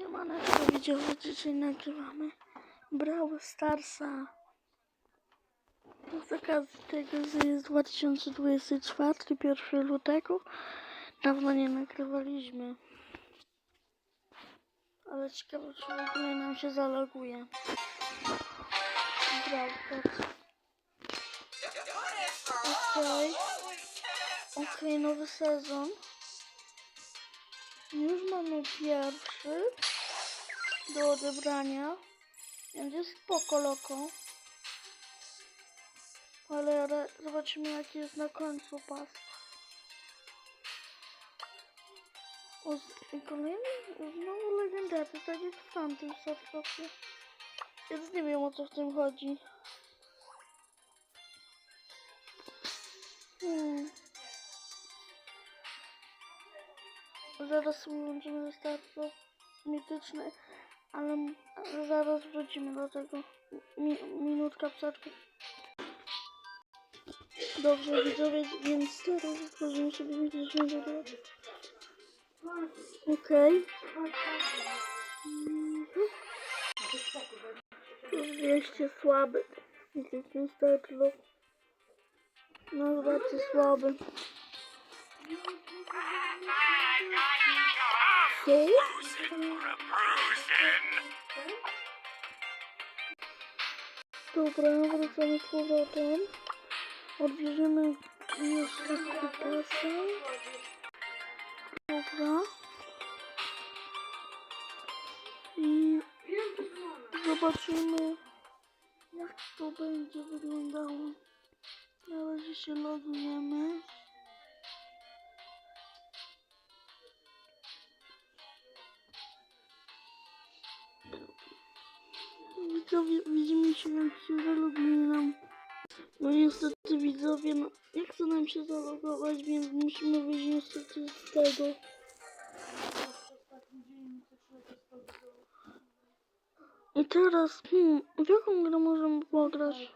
Siemaneczko widzowie, dzisiaj nagrywamy Brawl Starsa. Z okazji tego, że jest 2024, 1 lutego. Dawno nie nagrywaliśmy. Ale ciekawe, czy w ogóle nam się zaloguje. Brawl Stars. Okej. Okej, nowy sezon. Już mamy pierwszy do odebrania. Będzie spoko loko. Ale zobaczymy jaki jest na końcu pas. O, i kolejny, znowu legendarny, tak jak w tamtym setupie. Więc nie wiem o co w tym chodzi. Zaraz włączymy startu mityczny, ale, ale zaraz wrócimy do tego. Mi, minutka przerwy. Dobrze widzowie, więc teraz wchodzimy sobie mityczny do Okej. Już 200 słaby. Mityczny startu. No bardzo słaby. Co? Dobra, wracamy z powrotem. Odbierzemy jeszcze kupasę. Dobra. I zobaczymy jak to będzie wyglądało. Na razie się logujemy. Widzimy się jak się zaloguje nam. No niestety widzowie, no, nie chce nam się zalogować, więc musimy wyjść niestety z tego. I teraz, hmm, w jaką grę możemy pograć?